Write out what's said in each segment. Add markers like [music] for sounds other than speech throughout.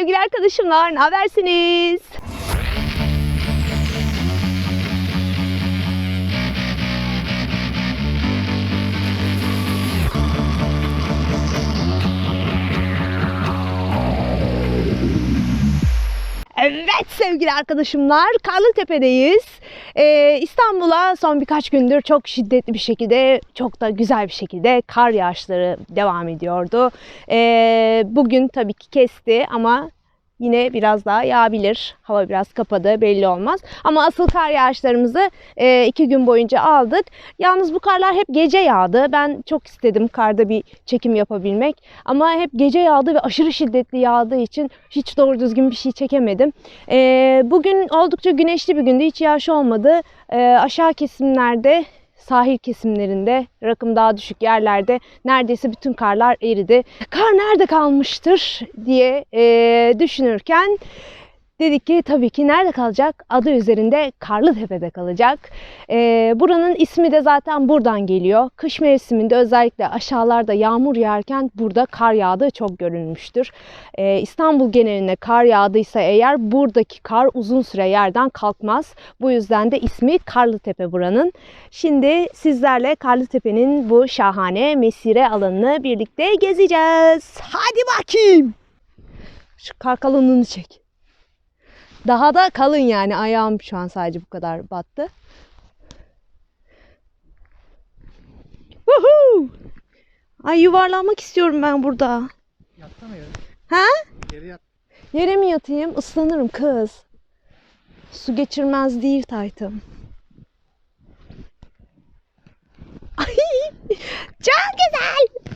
sevgili arkadaşımlar. Ne habersiniz? Evet sevgili arkadaşımlar Karlıtepe'deyiz. Ee, İstanbul'a son birkaç gündür çok şiddetli bir şekilde çok da güzel bir şekilde kar yağışları devam ediyordu. Ee, bugün tabii ki kesti ama yine biraz daha yağabilir. Hava biraz kapadı belli olmaz. Ama asıl kar yağışlarımızı e, iki gün boyunca aldık. Yalnız bu karlar hep gece yağdı. Ben çok istedim karda bir çekim yapabilmek. Ama hep gece yağdı ve aşırı şiddetli yağdığı için hiç doğru düzgün bir şey çekemedim. E, bugün oldukça güneşli bir gündü. Hiç yağış olmadı. E, aşağı kesimlerde sahil kesimlerinde, rakım daha düşük yerlerde neredeyse bütün karlar eridi. Kar nerede kalmıştır diye e, düşünürken dedik ki tabii ki nerede kalacak? Adı üzerinde Karlıtepe'de kalacak. E, buranın ismi de zaten buradan geliyor. Kış mevsiminde özellikle aşağılarda yağmur yağarken burada kar yağdığı çok görülmüştür. E, İstanbul geneline kar yağdıysa eğer buradaki kar uzun süre yerden kalkmaz. Bu yüzden de ismi Karlıtepe buranın. Şimdi sizlerle Karlıtepe'nin bu şahane mesire alanını birlikte gezeceğiz. Hadi bakayım. Şu kar kalınlığını çek. Daha da kalın yani ayağım şu an sadece bu kadar battı. Woohoo! Ay yuvarlanmak istiyorum ben burada. Yatsana yere. Ha? Yere yat. Yere mi yatayım? Islanırım kız. Su geçirmez değil taytım. Ay, [laughs] çok güzel.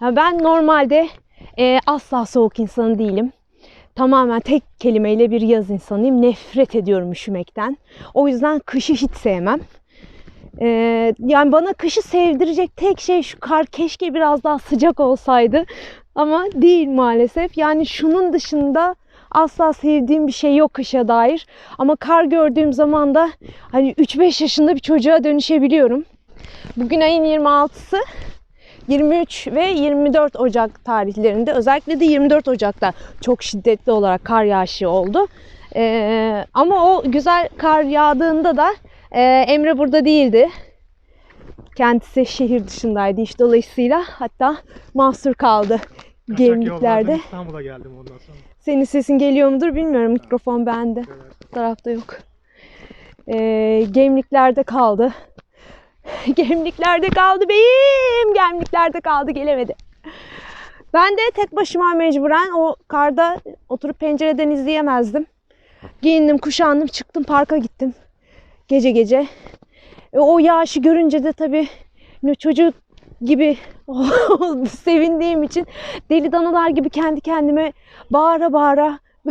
Ya ben normalde e, asla soğuk insanı değilim. Tamamen tek kelimeyle bir yaz insanıyım. Nefret ediyorum üşümekten. O yüzden kışı hiç sevmem. E, yani bana kışı sevdirecek tek şey şu kar keşke biraz daha sıcak olsaydı. Ama değil maalesef. Yani şunun dışında asla sevdiğim bir şey yok kışa dair. Ama kar gördüğüm zaman da hani 3-5 yaşında bir çocuğa dönüşebiliyorum. Bugün ayın 26'sı. 23 ve 24 Ocak tarihlerinde özellikle de 24 Ocak'ta çok şiddetli olarak kar yağışı oldu. Ee, ama o güzel kar yağdığında da e, Emre burada değildi. Kendisi şehir dışındaydı iş dolayısıyla hatta mahsur kaldı Kaçak gemliklerde. İstanbul'a geldim ondan sonra. Senin sesin geliyor mudur bilmiyorum. Mikrofon bende. Evet. Bu tarafta yok. Ee, gemliklerde kaldı. [laughs] gemliklerde kaldı beyim. Gemliklerde kaldı gelemedi. Ben de tek başıma mecburen o karda oturup pencereden izleyemezdim. Giyindim, kuşandım, çıktım parka gittim. Gece gece. E, o yağışı görünce de tabii çocuk gibi [laughs] sevindiğim için deli danalar gibi kendi kendime bağıra bağıra [laughs]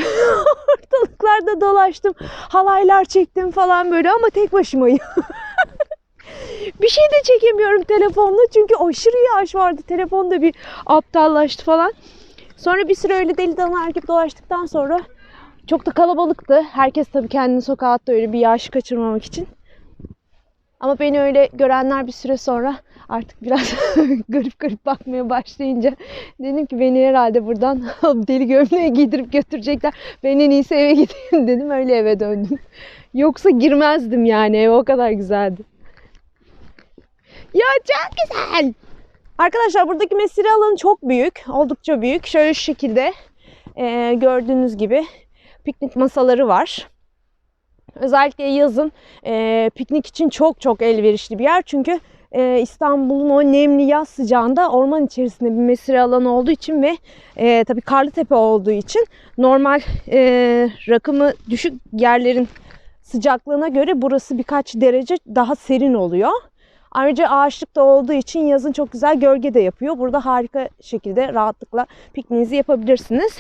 ortalıklarda dolaştım. Halaylar çektim falan böyle ama tek başımayım. Bir şey de çekemiyorum telefonla çünkü aşırı yağış vardı. Telefon da bir aptallaştı falan. Sonra bir süre öyle deli danalar gibi dolaştıktan sonra çok da kalabalıktı. Herkes tabii kendini sokağa attı öyle bir yağışı kaçırmamak için. Ama beni öyle görenler bir süre sonra artık biraz [laughs] garip garip bakmaya başlayınca dedim ki beni herhalde buradan [laughs] deli gömleği giydirip götürecekler. Ben en iyisi eve gideyim [laughs] dedim öyle eve döndüm. Yoksa girmezdim yani eve o kadar güzeldi. Ya çok güzel. Arkadaşlar buradaki mesire alanı çok büyük. Oldukça büyük. Şöyle şu şekilde e, gördüğünüz gibi piknik masaları var. Özellikle yazın e, piknik için çok çok elverişli bir yer. Çünkü e, İstanbul'un o nemli yaz sıcağında orman içerisinde bir mesire alanı olduğu için ve e, tabii Karlıtepe olduğu için normal e, rakımı düşük yerlerin sıcaklığına göre burası birkaç derece daha serin oluyor. Ayrıca ağaçlık da olduğu için yazın çok güzel gölge de yapıyor. Burada harika şekilde rahatlıkla pikniğinizi yapabilirsiniz.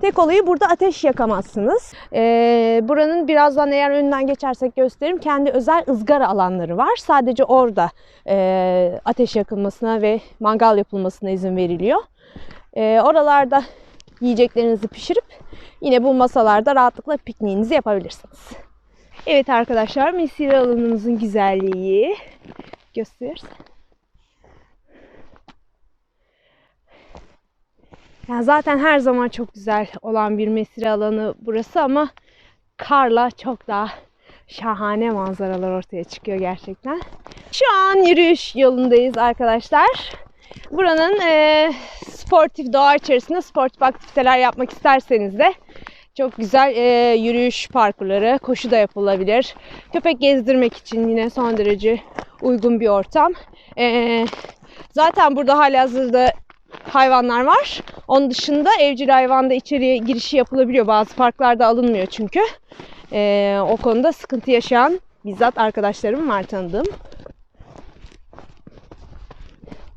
Tek olayı burada ateş yakamazsınız. Ee, buranın birazdan eğer önünden geçersek gösteririm. Kendi özel ızgara alanları var. Sadece orada e, ateş yakılmasına ve mangal yapılmasına izin veriliyor. Ee, oralarda yiyeceklerinizi pişirip yine bu masalarda rahatlıkla pikniğinizi yapabilirsiniz. Evet arkadaşlar mesire alanımızın güzelliği gösterirsen. Yani zaten her zaman çok güzel olan bir mesire alanı burası ama karla çok daha şahane manzaralar ortaya çıkıyor gerçekten. Şu an yürüyüş yolundayız arkadaşlar. Buranın eee, sportif doğa içerisinde sportif aktiviteler yapmak isterseniz de çok güzel eee, yürüyüş parkurları, koşu da yapılabilir. Köpek gezdirmek için yine son derece uygun bir ortam. Eee, zaten burada halihazırda hayvanlar var. Onun dışında evcil hayvan da içeriye girişi yapılabiliyor. Bazı parklarda alınmıyor çünkü. Eee, o konuda sıkıntı yaşayan bizzat arkadaşlarım var tanıdığım.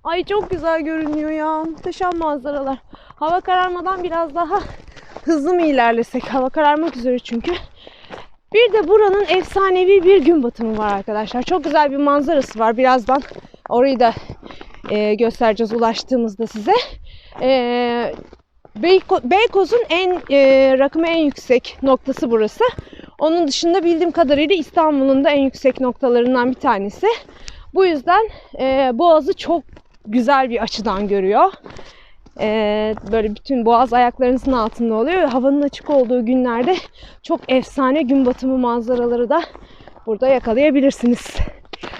Ay çok güzel görünüyor ya. Muhteşem manzaralar. Hava kararmadan biraz daha hızlı mı ilerlesek? Hava kararmak üzere çünkü. Bir de buranın efsanevi bir gün batımı var arkadaşlar. Çok güzel bir manzarası var. Birazdan orayı da e, göstereceğiz ulaştığımızda size. E, Beyko- Beykoz'un en e, rakımı en yüksek noktası burası. Onun dışında bildiğim kadarıyla İstanbul'un da en yüksek noktalarından bir tanesi. Bu yüzden e, Boğaz'ı çok güzel bir açıdan görüyor. E, böyle bütün Boğaz ayaklarınızın altında oluyor. Havanın açık olduğu günlerde çok efsane gün batımı manzaraları da burada yakalayabilirsiniz.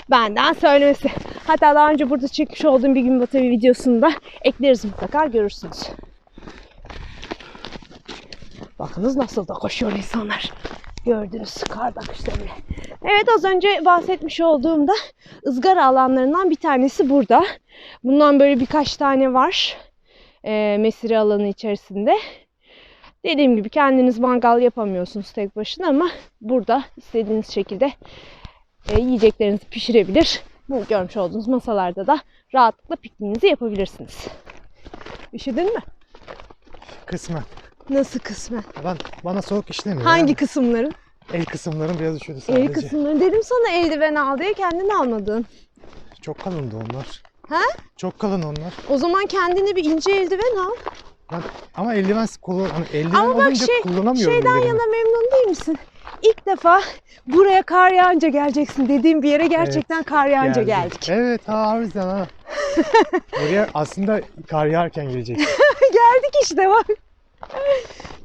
Benden söylemesi. Hatta daha önce burada çekmiş olduğum bir gün batımı videosunu da ekleriz mutlaka görürsünüz. Bakınız nasıl da koşuyor insanlar. Gördünüz karda kışta bile. Evet az önce bahsetmiş olduğumda ızgara alanlarından bir tanesi burada. Bundan böyle birkaç tane var. E, mesire alanı içerisinde. Dediğim gibi kendiniz mangal yapamıyorsunuz tek başına ama burada istediğiniz şekilde e, yiyeceklerinizi pişirebilir. Bu görmüş olduğunuz masalarda da rahatlıkla pikniğinizi yapabilirsiniz. Üşüdün mü? Kısmen. Nasıl kısmen? Ben, bana soğuk işlemiyor. Hangi yani. kısımların? El kısımlarım biraz üşüdü sadece. El kısımları. Dedim sana eldiven al diye kendin almadın. Çok kalındı onlar. Ha? Çok kalın onlar. O zaman kendine bir ince eldiven al. Ben, ama eldiven kullan, hani eldiven Ama bak olunca şey- kullanamıyorum. Şeyden ellerimi. yana memnun değil misin? İlk defa buraya kar yağınca geleceksin dediğim bir yere gerçekten kar yağınca Geldi. geldik. Evet ha harbiden ha. [laughs] Buraya aslında kar yağarken gelecek. [laughs] geldik işte bak.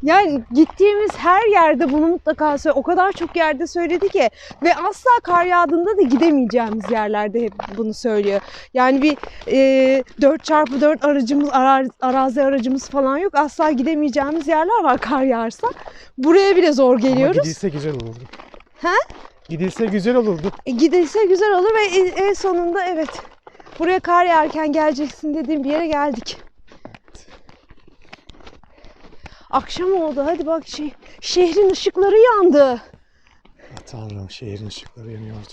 Yani gittiğimiz her yerde bunu mutlaka söyle. O kadar çok yerde söyledi ki ve asla kar yağdığında da gidemeyeceğimiz yerlerde hep bunu söylüyor. Yani bir e, 4x4 aracımız, ara- arazi aracımız falan yok. Asla gidemeyeceğimiz yerler var kar yağarsa. Buraya bile zor Ama geliyoruz. gidilse güzel olurdu. Ha? Gidilse güzel olurdu. E, gidilse güzel olur ve en, en sonunda evet buraya kar yağarken geleceksin dediğim bir yere geldik. Akşam oldu hadi bak şey, şehrin ışıkları yandı. Tanrım şehrin ışıkları yanıyordu.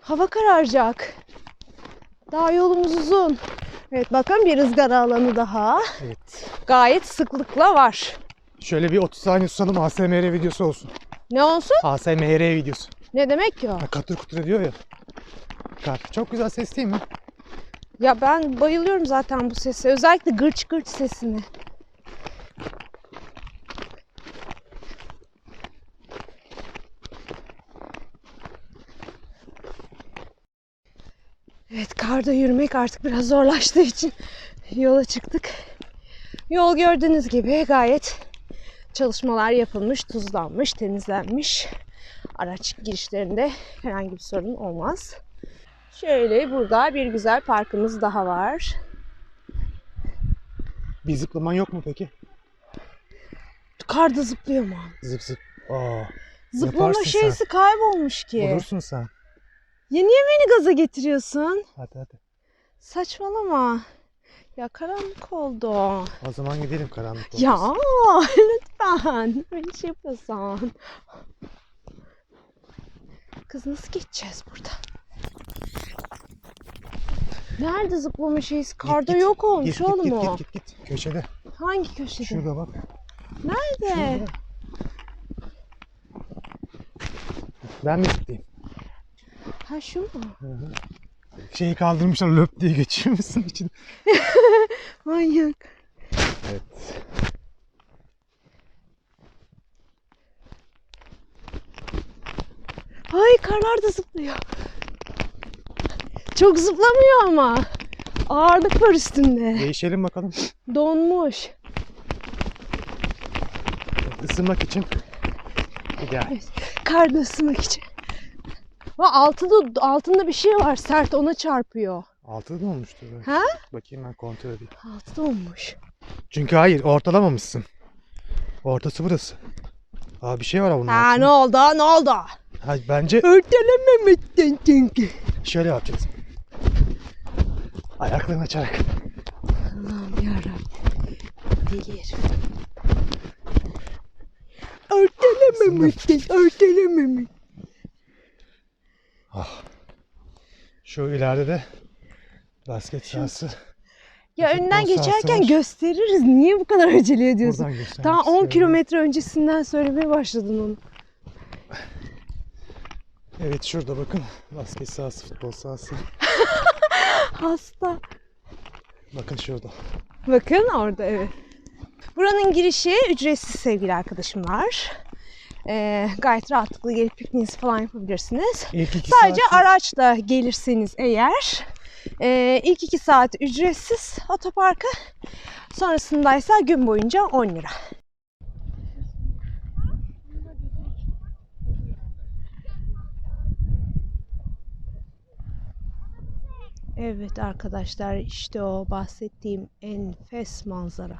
Hava kararacak. Daha yolumuz uzun. Evet bakın bir ızgara alanı daha. Evet. Gayet sıklıkla var. Şöyle bir 30 saniye susalım ASMR videosu olsun. Ne olsun? ASMR videosu. Ne demek ki o? Ha, katır kutur ediyor ya. Kar. Çok güzel ses değil mi? Ya ben bayılıyorum zaten bu sese. Özellikle gırç gırç sesine. Evet karda yürümek artık biraz zorlaştığı için yola çıktık. Yol gördüğünüz gibi gayet çalışmalar yapılmış, tuzlanmış, temizlenmiş. Araç girişlerinde herhangi bir sorun olmaz. Şöyle burada bir güzel parkımız daha var. Bir zıplaman yok mu peki? Karda zıplıyor mu? Zıp zıp. Aa, Zıplama Yaparsın sen. şeysi kaybolmuş ki. olursun sen. Ya niye beni gaza getiriyorsun? Hadi hadi. Saçmalama. Ya karanlık oldu. O zaman gidelim karanlık Ya olmasın. [laughs] lütfen. Böyle şey yapıyorsan. Kız nasıl geçeceğiz burada? Nerede zıplama şeysi? Karda git. yok olmuş Git, git, oğlum git, o. git, git, git. Köşede. Hangi köşede? Şurada bak. Nerede? Ben mi zıplayayım? Ha şu mu? Hı hı. Şeyi kaldırmışlar löp diye geçiyor musun için? [laughs] Manyak. Evet. Ay karlar da zıplıyor. Çok zıplamıyor ama. Ağırlık var üstünde. Değişelim bakalım. Donmuş. Isınmak için. Gel. Karda ısınmak için. Va altında, altında bir şey var sert ona çarpıyor. Altı da olmuştur. belki. Ha? Bakayım ben kontrol edeyim. Altı olmuş. Çünkü hayır ortalamamışsın. Ortası burası. Aa bir şey var bunun Ha altında. ne oldu ne oldu? Ha, bence Örtelememişsin çünkü. şöyle yapacağız. Ayaklarını açarak. Allah'ım yarabbim. Deli herif. Örtelememişsin, örtelememiş. Ah. Şu ileride de basket sahası. Ya Futbol sahası geçerken var. gösteririz. Niye bu kadar acele ediyorsun? Buradan göstermek Daha 10 istiyorum. kilometre öncesinden söylemeye başladın onu. Evet şurada bakın. Basket sahası, futbol sahası. [laughs] Hasta. Bakın şurada. Bakın orada evet. Buranın girişi ücretsiz sevgili arkadaşımlar. Ee, gayet rahatlıkla gelip pikniğinizi falan yapabilirsiniz. Sadece saat- araçla gelirseniz eğer e, ilk iki saat ücretsiz otoparka sonrasındaysa gün boyunca 10 lira. Evet arkadaşlar işte o bahsettiğim enfes manzara.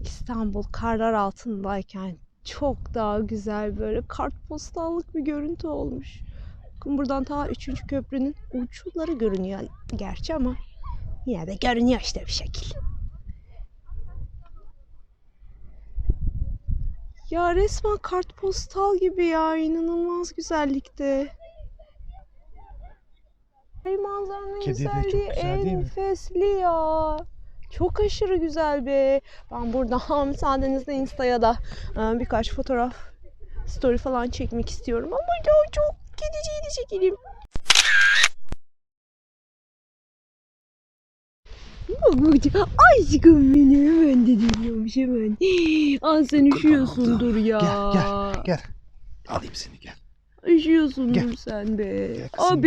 İstanbul karlar altındayken çok daha güzel böyle kartpostallık bir görüntü olmuş. Bakın buradan ta 3. köprünün uçları görünüyor gerçi ama yine de görünüyor işte bir şekil. Ya resmen kartpostal gibi ya inanılmaz güzellikte. Ay manzaranın Kedi de çok güzelliği güzel değil mi? enfesli ya. Çok aşırı güzel be. Ben burada [laughs] müsaadenizle Insta'ya da e, birkaç fotoğraf, story falan çekmek istiyorum ama ya çok kediciyle çekeyim. Bak [laughs] aşkım benim hemen de dinliyormuş hemen. [gasps] Aa sen üşüyorsundur ya. Gel, Gel. Alayım seni gel. Üşüyorsundur Gel. sen de. Gel kızım, Aa gel.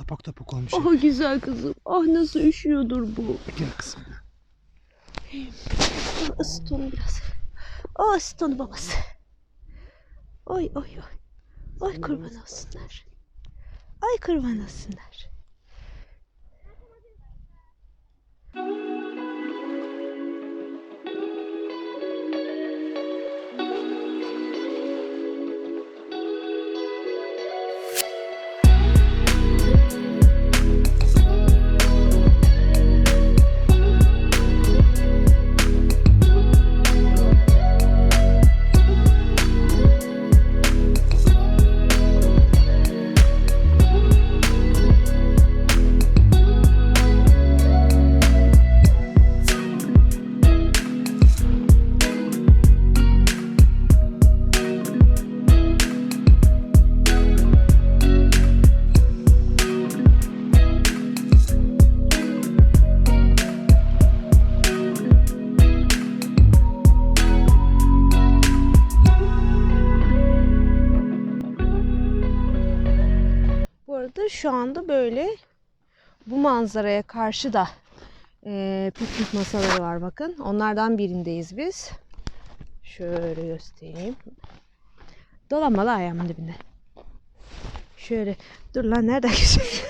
Topak topak olmuş. Ah güzel kızım. Ah nasıl üşüyordur bu. Gel kızım. Isıt onu biraz. Ah ısıt onu babası. Oy oy oy. Ay kurban olsunlar. Ay kurban olsunlar. Şu anda böyle bu manzaraya karşı da eee piknik masaları var bakın. Onlardan birindeyiz biz. Şöyle göstereyim. Dolanma da ayağımın dibinde. Şöyle. Dur lan nereden geçecek?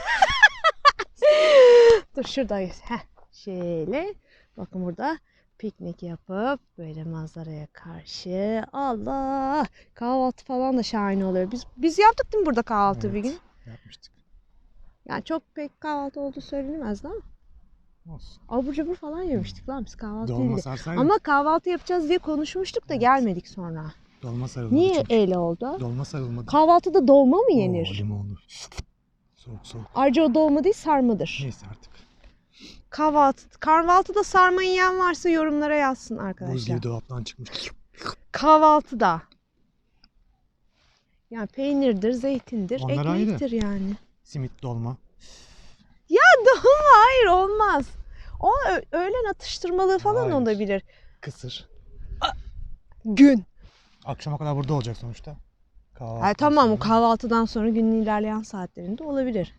[laughs] Dur şurada geç. Heh. Şöyle. Bakın burada piknik yapıp böyle manzaraya karşı. Allah! Kahvaltı falan da şahane oluyor. Biz biz yaptık değil mi burada kahvaltı bir Evet. gün? Yapmıştık. Yani çok pek kahvaltı olduğu söylenemez ama Olsun. abur cubur falan yemiştik lan biz kahvaltı Dolma değildi. sarsaydın. Ama kahvaltı yapacağız diye konuşmuştuk da Evet. gelmedik sonra. Dolma sarılmadı Niye çünkü. öyle oldu? Dolma sarılmadı. Kahvaltıda dolma mı Oo, yenir? limonlu. Soğuk soğuk. Ayrıca o dolma değil sarmadır. Neyse artık. Kahvaltı, kahvaltıda sarma yiyen varsa yorumlara yazsın arkadaşlar. gibi dolaptan çıkmış. Kahvaltıda. Yani peynirdir, zeytindir, Onlar ayrı. ekmektir yani. Simit dolma. Dolma hayır olmaz. O öğlen atıştırmalığı falan Hayır. olabilir. Kısır. Gün. Akşama kadar burada olacak sonuçta. Kahvaltı Ha, tamam o sonra kahvaltıdan sonra günün ilerleyen saatlerinde olabilir.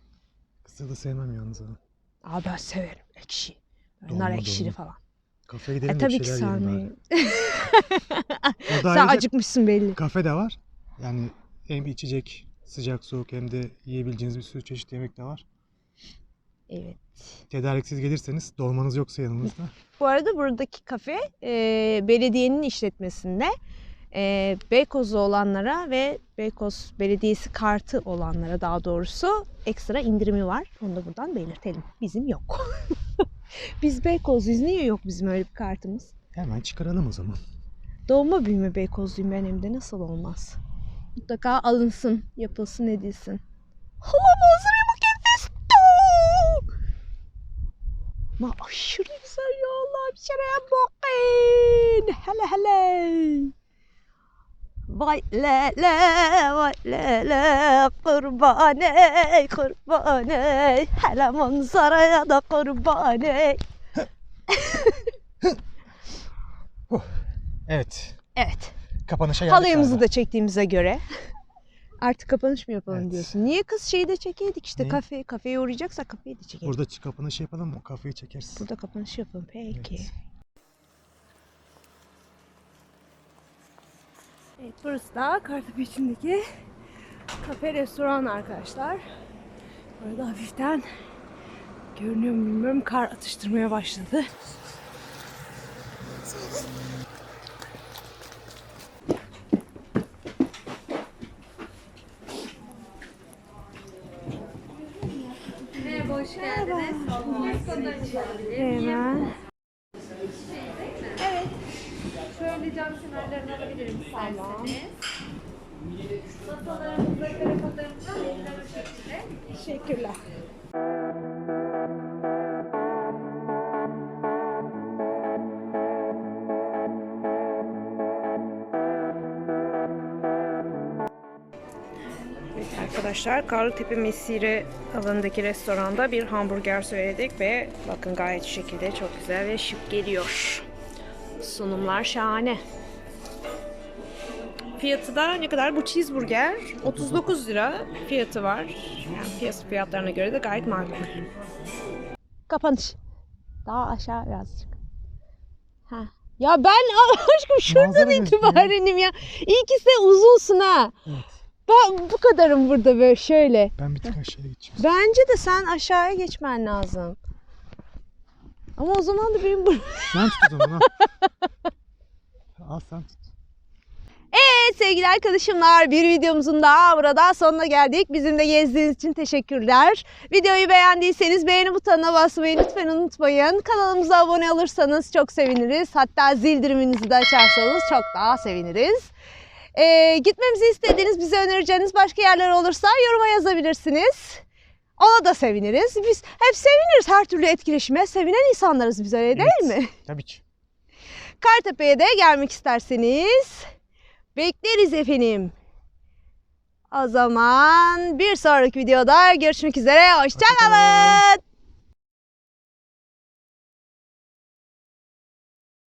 Kısırlı sevmem yalnız ama. Aa ben severim ekşi. Dolma, nar ekşili dolma. falan. Kafeye E gidelim de bir tabii ki. Burada [laughs] Sen acıkmışsın belli. kafe de var. Yani hem içecek sıcak soğuk hem de yiyebileceğiniz bir sürü çeşit yemek de var. Evet. Tedariksiz gelirseniz dolmanız yoksa yanınızda. [laughs] Bu arada buradaki kafe e, belediyenin işletmesinde e, Beykoz'lu olanlara ve Beykoz Belediyesi kartı olanlara daha doğrusu ekstra indirimi var. Onu da buradan belirtelim. Bizim yok. [laughs] Biz Beykozluyuz. Niye yok bizim öyle bir kartımız? Hemen çıkaralım o zaman. Doğma büyüme Beykozluyum ben hem de nasıl olmaz. Mutlaka alınsın, yapılsın, edilsin. Bak enfesto! Ma aşırı güzel ya Allah bir şuraya bakın. Hele hele. Vay le le vay le le kurban ey kurban ey hele manzaraya da kurban ey. [laughs] Evet. Evet. Kapanışa geldik Halayımızı da çektiğimize göre [laughs] artık kapanış mı yapalım Evet. diyorsun. Niye kız şeyi de çekeydik işte Ne? kafe kafeye uğrayacaksak kafeyi de çekelim. Burada, Burada çık kapanışı yapalım mı? O kafeyi çekeriz. kapanış yapalım peki. Evet. Evet burası da Kartepe içindeki kafe restoran arkadaşlar. Burada hafiften görünüyor mu bilmiyorum kar atıştırmaya başladı. Hoş geldiniz. Hemen. Evet. Şöyle cam kenarlarını alabilirim isterseniz. Masalarımızda, karafatlarımızda renkler o şekilde. Teşekkürler. Arkadaşlar Karlıtepe Mesire alanındaki restoranda bir hamburger söyledik ve bakın gayet şu şekilde çok güzel ve şık geliyor. Sunumlar şahane. Fiyatı da ne kadar? Bu cheeseburger 39 lira fiyatı var. Yani piyasa fiyatlarına göre de gayet makul. Kapanış. Daha aşağı birazcık. Ha. Ya ben [laughs] aşkım şuradan Manzara gözüküyor. itibarenim ya. İkisi de uzunsun ha. Evet. Ben bu kadarım burada böyle şöyle. Ben bir tık aşağıya geçeceğim. Bence de sen aşağıya geçmen lazım. Ama o zaman da benim bur- Sen tut o zaman. Al sen tut. Evet sevgili arkadaşımlar bir videomuzun daha burada sonuna geldik. Bizimle gezdiğiniz için teşekkürler. Videoyu beğendiyseniz beğeni butonuna basmayı lütfen unutmayın. Kanalımıza abone olursanız çok seviniriz. Hatta zil diriminizi de açarsanız çok daha seviniriz. Ee, gitmemizi istediğiniz, bize önereceğiniz başka yerler olursa yoruma yazabilirsiniz. Ona da seviniriz. Biz hep seviniriz her türlü etkileşime. Sevinen insanlarız biz öyle değil Evet. mi? Tabii ki. Kartepe'ye de gelmek isterseniz bekleriz efendim. O zaman bir sonraki videoda görüşmek üzere. Hoşçakalın. Hoşça.